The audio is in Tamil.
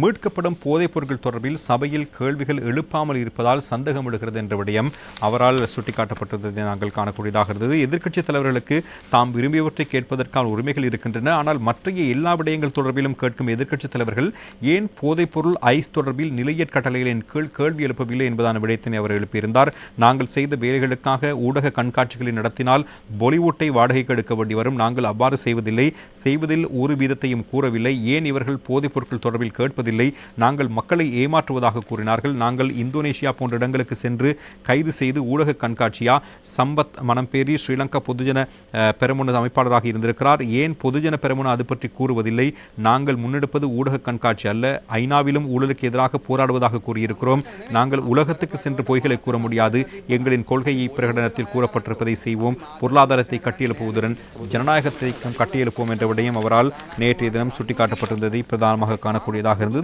மீட்கப்படும் போதைப் பொருட்கள் தொடர்பில் சபையில் கேள்விகள் எழுப்பாமல் இருப்பதால் சந்தேகம் எழுகிறது என்ற விடயம் அவரால் சுட்டிக்காட்டப்பட்டிருந்ததை நாங்கள் காணக்கூடியதாக இருந்தது. எதிர்க்கட்சித் தலைவர்களுக்கு தாம் விரும்பியவற்றை கேட்பதற்கான உரிமைகள் இருக்கின்றன. ஆனால் மற்றைய எல்லா விடயங்கள் தொடர்பிலும் கேட்கும் எதிர்க்கட்சித் தலைவர்கள் ஏன் போதைப் பொருள் ஐஸ் தொடர்பில் நிலையற் கட்டளைகளின் கீழ் கேள்வி எழுப்பவில்லை என்பதான விடயத்தினை அவர் எழுப்பியிருந்தார். நாங்கள் செய்த வேலைகளுக்காக ஊடக கண்காட்சிகளை நடத்தினால் பொலிவுட்டை வாடகைக்கு எடுக்க வேண்டி வரும். நாங்கள் அவ்வாறு செய்வதில்லை. செய்வதில் ஒரு வீதத்தையும் கூறவில்லை. ஏன் இவர்கள் போதைப் பொருட்கள் தொடர்பில் கேட்பதில்லை நாங்கள் மக்களை ஏமாற்றுவதாக கூறினார்கள். நாங்கள் இந்தோனேஷியா போன்ற இடங்களுக்கு சென்று கைது செய்து ஊடக கண்காட்சியா சம்பத் மனம்பேரி ஸ்ரீலங்கா பொதுஜன பெருமுன பெரமுன அமைப்பாளராக இருந்திருக்கிறார். ஏன் பொதுஜன பெரமுன அது பற்றி கூறுவதில்லை? நாங்கள் முன்னெடுப்பது ஊடக கண்காட்சி அல்ல. ஐநாவிலும் ஊழலுக்கு எதிராக போராடுவதாக கூறியிருக்கிறோம். நாங்கள் உலகத்துக்கு சென்று பொய்களை கூற முடியாது. எங்களின் கொள்கையை பிரகடனத்தில் கூறப்பட்டிருப்பதை செய்வோம். பொருளாதாரத்தை கட்டியெழுப்புவதுடன் ஜனநாயகத்தை கட்டியெழுப்போம் என்ற விடயம் அவரால் நேற்றைய தினம் சுட்டிக்காட்டப்பட்டிருந்ததை பிரதானமாக காணக்கூடியதாக இருந்தது.